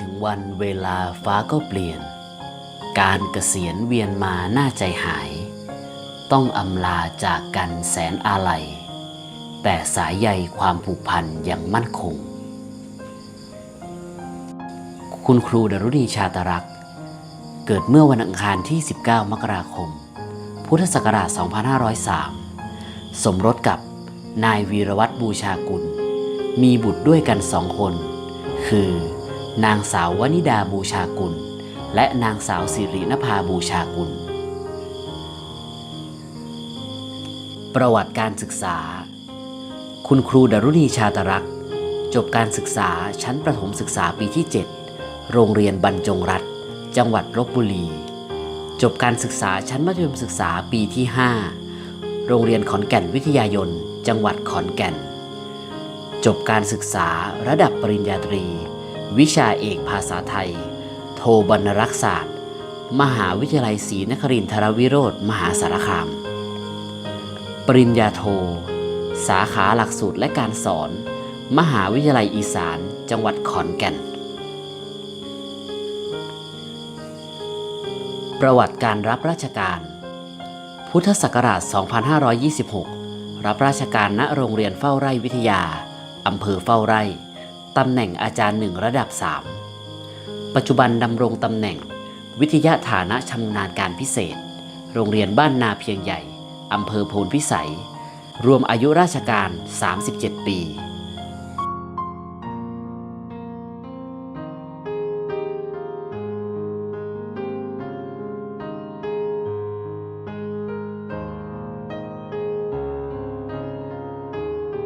ถึงวันเวลาฟ้าก็เปลี่ยน การเกษียณเวียนมาหน้าใจหาย ต้องอำลาจากกันแสนอาลัย แต่สายใยความผูกพันยังมั่นคง คุณครูดรุณีชาตรักษ์เกิดเมื่อวันอังคารที่ 19 มกราคม พุทธศักราช 2503 สมรสกับนายวีรวัตรบูชากุล มีบุตรด้วยกันสองคน คือ นางสาววนิดาบูชากุล และนางสาวสิรินภาบูชากุล ประวัติการศึกษา คุณครูดรุณีชาตรักษ์จบการศึกษาชั้นประถมศึกษาปีที่ 7 โรงเรียนบรรจงรัฐ จังหวัดลบบุรี จบการศึกษาชั้นมัธยมศึกษาปีที่ 5 โรงเรียนขอนแก่นวิทยายน จังหวัดขอนแก่น จบการศึกษาระดับปริญญาตรี วิชาเอกภาษาไทย โทบรรรักษศาสตร์ มหาวิทยาลัยศรีนครินทรวิโรธมหาสารคาม ปริญญาโท สาขาหลักสูตรและการสอน มหาวิทยาลัยอีสาน จังหวัดขอนแก่น ประวัติการรับราชการ พุทธศักราช 2526 รับราชการณโรงเรียนเฝ้าไร่วิทยา อำเภอเฝ้าไร่ ตำแหน่งอาจารย์หนึ่งระดับ 3 ปัจจุบันดำรงตำแหน่ง วิทยาฐานะชำนาญการพิเศษ โรงเรียนบ้านนาเพียงใหญ่อำเภอโพนพิสัย รวมอายุราชการ 37 ปี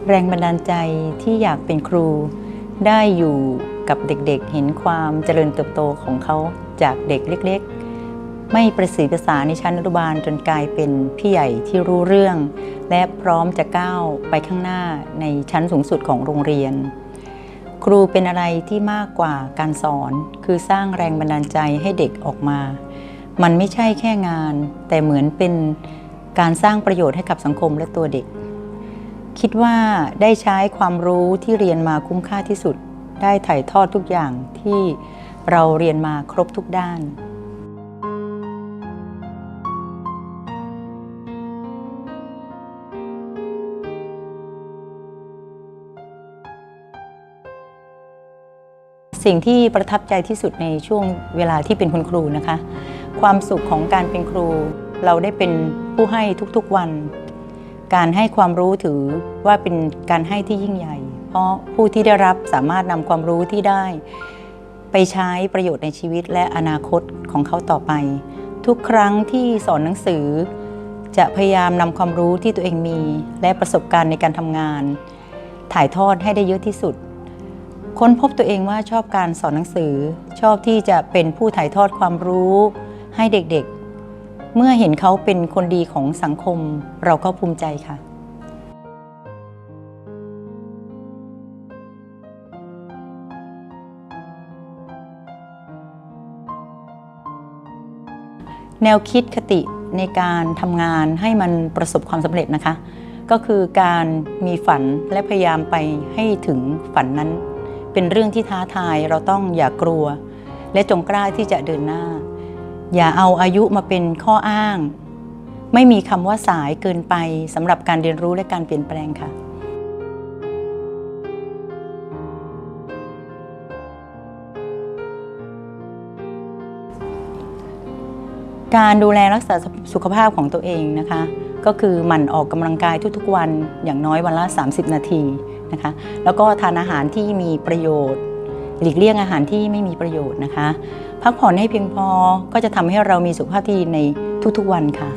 แรงบันดาลใจที่อยากเป็นครู ได้อยู่กับเด็กๆ เห็นความเจริญเติบโตของเขาจากเด็กเล็กๆ ไม่ประสีภาษาในชั้นอนุบาลจนกลายเป็นพี่ใหญ่ที่รู้เรื่อง และพร้อมจะก้าวไปข้างหน้าในชั้นสูงสุดของโรงเรียน ครูเป็นอะไรที่มากกว่าการสอน คือสร้างแรงบันดาลใจให้เด็กออกมา มันไม่ใช่แค่งาน แต่เหมือนเป็นการสร้างประโยชน์ให้กับสังคมและตัวเด็ก คิดว่าได้ใช้ความรู้ที่เรียนมาคุ้มค่าที่สุด ได้ถ่ายทอดทุกอย่างที่เราเรียนมาครบทุกด้าน สิ่งที่ประทับใจที่สุดในช่วงเวลาที่เป็นคุณครูนะคะ ความสุขของการเป็นครู เราได้เป็นผู้ให้ทุกๆวัน การให้ความรู้ถือว่าเป็นการให้ที่ยิ่งใหญ่ เพราะผู้ที่ได้รับสามารถนำความรู้ที่ได้ ไปใช้ประโยชน์ในชีวิตและอนาคตของเขาต่อไป ทุกครั้งที่สอนหนังสือ จะพยายามนำความรู้ที่ตัวเองมี และประสบการณ์ในการทำงาน ถ่ายทอดให้ได้เยอะที่สุด ค้นพบตัวเองว่าชอบการสอนหนังสือ ชอบที่จะเป็นผู้ถ่ายทอดความรู้ ให้เด็กๆ เมื่อเห็นเขาเป็นคนดีของสังคมเราก็ภูมิใจค่ะแนวคิดคติในการทำงานให้มันประสบความสำเร็จนะคะ ก็คือการมีฝันและพยายามไปให้ถึงฝันนั้น เป็นเรื่องที่ท้าทายเราต้องอย่ากลัว และจงกล้าที่จะเดินหน้า อย่าเอาอายุมาเป็นข้ออ้าง ไม่มีคำว่าสายเกินไปสำหรับการเรียนรู้และการเปลี่ยนแปลงค่ะการดูแลรักษาสุขภาพของตัวเองนะคะ ก็คือหมั่นออกกำลังกายทุกๆวันอย่างน้อยวันละ 30 นาทีนะคะ แล้วก็ทานอาหารที่มีประโยชน์ หลีกเลี่ยงอาหารที่ไม่มีประโยชน์นะคะ พักผ่อนให้เพียงพอก็จะทำให้เรามีสุขภาพที่ในทุกๆวันค่ะ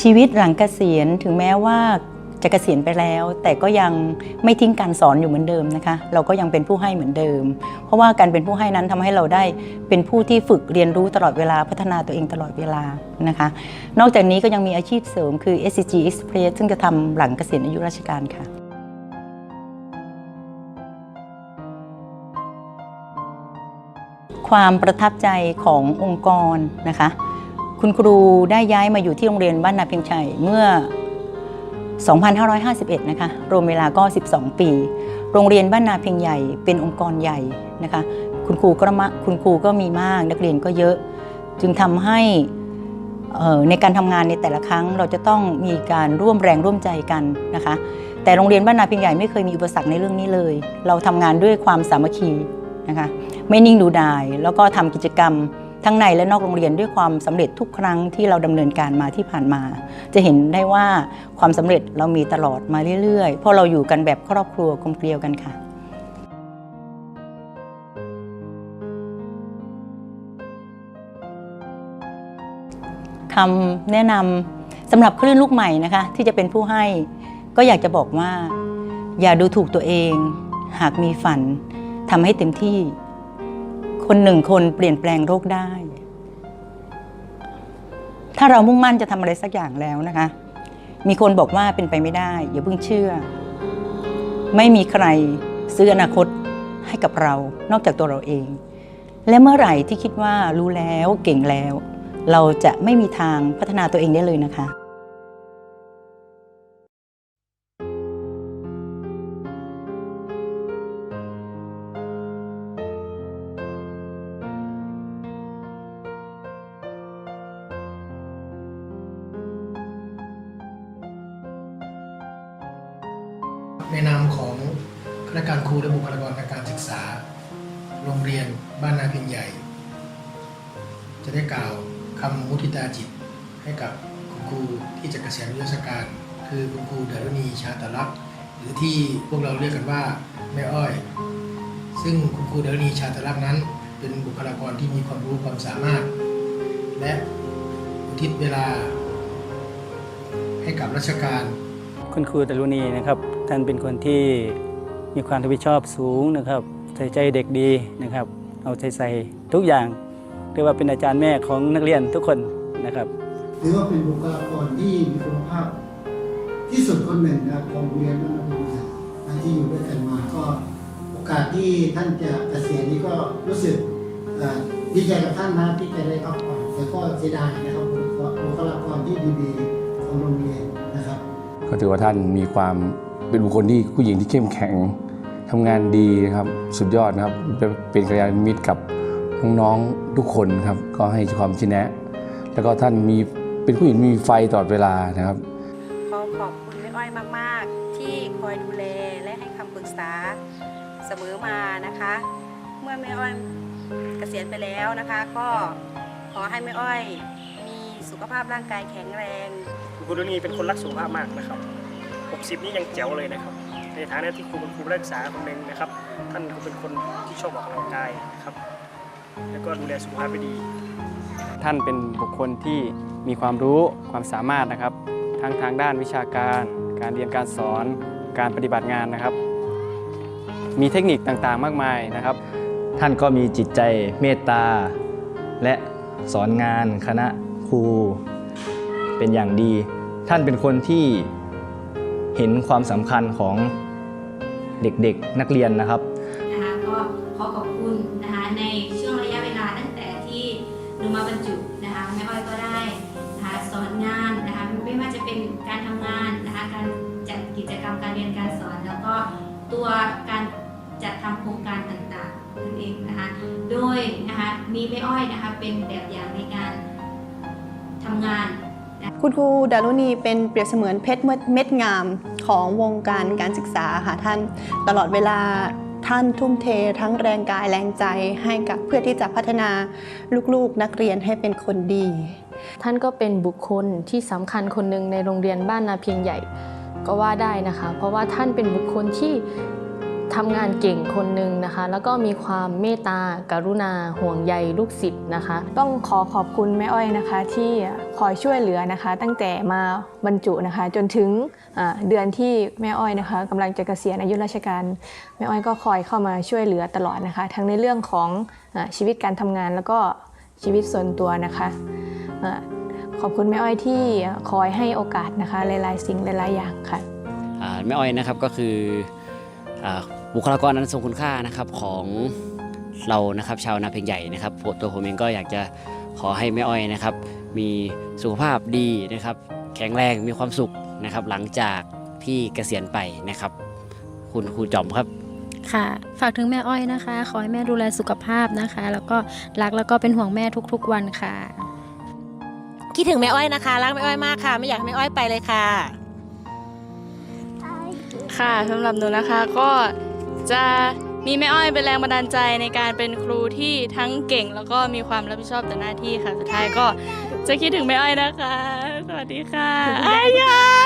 ชีวิตหลังเกษียณถึงแม้ว่า จะเกษียณไปแล้ว แต่ก็ยังไม่ทิ้งการสอนอยู่เหมือนเดิมนะคะ เราก็ยังเป็นผู้ให้เหมือนเดิม เพราะว่าการเป็นผู้ให้นั้นทำให้เราได้เป็นผู้ที่ฝึกเรียนรู้ตลอดเวลาพัฒนาตัวเองตลอดเวลานะคะ นอกจากนี้ก็ยังมีอาชีพเสริมคือ SCG Express ซึ่งจะทำหลังเกษียณอายุราชการค่ะความประทับใจขององค์กรนะคะ คุณครูได้ย้ายมาอยู่ที่โรงเรียนบ้านนาเพียงชัยเมื่อ 2551 นะคะ รวมเวลาก็ 12 ปี โรงเรียนบ้านนาเพียงใหญ่เป็นองค์กรใหญ่นะคะ คุณครูก็มาคุณครูก็มีมาก นักเรียนก็เยอะ จึงทำให้ในการทำงานในแต่ละครั้งเราจะต้องมีการร่วมแรงร่วมใจกันนะคะ แต่โรงเรียนบ้านนาเพียงใหญ่ไม่เคยมีอุปสรรคในเรื่องนี้เลย เราทำงานด้วยความสามัคคีนะคะ ไม่นิ่งดูดาย แล้วก็ทำกิจกรรม ทั้งในและนอกโรงเรียนด้วยความสำเร็จทุกครั้งที่เราดำเนินการมาที่ผ่านมา จะเห็นได้ว่าความสำเร็จเรามีตลอดมาเรื่อยๆ เพราะเราอยู่กันแบบครอบครัวกลมเกลียวกันค่ะคำแนะนำสำหรับคลื่นลูกใหม่นะคะ ที่จะเป็นผู้ให้ก็อยากจะบอกว่า อย่าดูถูกตัวเอง หากมีฝันทำให้เต็มที่ คนหนึ่งคนเปลี่ยนแปลงโลกได้ ถ้าเรามุ่งมั่นจะทำอะไรสักอย่างแล้วนะคะ มีคนบอกว่าเป็นไปไม่ได้ อย่าเพิ่งเชื่อ ไม่มีใครซื้ออนาคตให้กับเรา นอกจากตัวเราเอง และเมื่อไหร่ที่คิดว่ารู้แล้วเก่งแล้ว เราจะไม่มีทางพัฒนาตัวเองได้เลยนะคะ ในนามของคณะการครูและบุคลากรทางการศึกษา โรงเรียนบ้านนาเพียงใหญ่ จะได้กล่าวคำมุทิตาจิตให้กับคุณครูที่จะเกษียณอายุราชการ คือคุณครูเดรุณีชาตลักษ์หรือที่พวกเราเรียกกันว่าแม่อ้อย ซึ่งคุณครูเดรุณีชาตลักษ์นั้น เป็นบุคลากรที่มีความรู้ความสามารถ และอุทิศเวลาให้กับราชการคุณครูตรุณีนะครับ ท่านเป็นคนที่มีความรับผิดชอบสูงนะครับ ใส่ใจเด็กดีนะครับ เอาใจใส่ทุกอย่างเรียกว่าเป็นอาจารย์แม่ของนักเรียนทุกคนนะครับถือว่าเป็นบุคลากรที่มีคุณภาพ ที่สุดคนหนึ่งนะครับของโรงเรียนบ้านนาพิมพ์ใหญ่ที่อยู่ด้วยกันมาก็โอกาสที่ท่านจะเกษียณนี้ก็รู้สึกเอ่อดีใจกับท่านนะที่จะได้พักผ่อนแต่ก็เสียดายนะครับบุคลากรที่ดีๆของโรงเรียนนะครับ ก็ถือว่าท่านมีความ เป็นบุคคลที่ผู้หญิงที่เข้มแข็งทำงานดีนะครับสุดยอดนะครับเป็นเป็นกัลยาณมิตรกับน้องๆทุกคนครับก็ให้ความชี้แนะ แล้วก็ท่านมีเป็นผู้หญิงมีไฟตลอดเวลานะครับขอขอบคุณแม่อ้อยมาก ๆ ที่คอยดูแลและให้คำปรึกษาเสมอมานะคะ เมื่อแม่อ้อยเกษียณไปแล้วนะคะ ก็ขอให้แม่อ้อย มีสุขภาพร่างกายแข็งแรง คุณครูดนีเป็นคนรักสุขภาพมากนะครับ 60 นี่ยังแจ๋วเลยนะครับ ในฐานะที่ครูเป็นครูรักษาคนหนึ่งนะครับ ท่านก็เป็นคนที่ชอบออกกำลังกายนะครับ แล้วก็ดูแลสุขภาพไปดี ท่านเป็นบุคคลที่มีความรู้ความสามารถนะครับ ทั้งทางด้านวิชาการ การเรียนการสอนการปฏิบัติงานนะครับ มีเทคนิคต่างๆ มากมายนะครับ ท่านก็มีจิตใจเมตตา และสอนงานคณะครูเป็นอย่างดี ท่านเป็นคนที่ เห็นความสำคัญของเด็กๆนักเรียนนะครับ นะคะก็ขอขอบคุณนะคะในช่วงระยะเวลาตั้งแต่ที่หนูมาบรรจุนะคะแม่อ้อยก็ได้นะคะสอนงานนะคะไม่ว่าจะเป็นการทำงานนะคะการจัดกิจกรรมการเรียนการสอน แล้วก็ตัวการจัดทำโครงการต่างๆนั่นเองนะคะโดยนะคะมีแม่อ้อยนะคะเป็นแบบอย่างในการทำงาน คุณครูดารุณีเป็นเปรียบเสมือนเพชรเม็ดงามของวงการการศึกษาค่ะท่านตลอดเวลาท่านทุ่มเททั้งแรงกายแรงใจให้กับเพื่อที่จะพัฒนาลูกๆนักเรียนให้เป็นคนดี ท่านก็เป็นบุคคลที่สำคัญคนหนึ่งในโรงเรียนบ้านนาเพียงใหญ่ก็ว่าได้นะคะ เพราะว่าท่านเป็นบุคคลที่ ทำงานเก่งคนหนึ่งนะคะ แล้วก็มีความเมตตากรุณาห่วงใยลูกศิษย์นะคะ ต้องขอขอบคุณแม่อ้อยนะคะ ที่คอยช่วยเหลือนะคะ ตั้งแต่มาบรรจุนะคะ จนถึงเดือนที่แม่อ้อยนะคะกำลังจะเกษียณอายุราชการแม่อ้อยก็คอยเข้ามาช่วยเหลือตลอดนะคะ ทั้งในเรื่องของอชีวิตการทำงานแล้วก็ชีวิตส่วนตัวนะคะอ่าขอบคุณแม่อ้อยที่คอยให้โอกาสนะคะหลายๆ สิ่งหลายๆอย่างค่ะแม่อ้อยนะครับก็คือ บุคลากรอันทรงคุณค่านะครับของเรานะครับชาวนาเพียงใหญ่นะครับตัวผมเองก็อยากจะขอให้แม่อ้อยนะครับ มีสุขภาพดีนะครับ แข็งแรงมีความสุขนะครับ หลังจากที่เกษียณไปนะครับ คุณครูจอมครับค่ะ ฝากถึงแม่อ้อยนะคะ ขอให้แม่ดูแลสุขภาพนะคะ แล้วก็รักแล้วก็เป็นห่วงแม่ทุกๆวันค่ะ คิดถึงแม่อ้อยนะคะ รักแม่อ้อยมากค่ะ ไม่อยากให้แม่อ้อยไปเลยค่ะ ค่ะสำหรับหนูนะคะก็ จะมีแม่อ้อยเป็นแรงบันดาลใจในการเป็นครูที่ทั้งเก่ง แล้วก็มีความรับผิดชอบต่อหน้าที่ค่ะ สุดท้ายก็จะคิดถึงแม่อ้อยนะคะ สวัสดีค่ะคุณยายอายา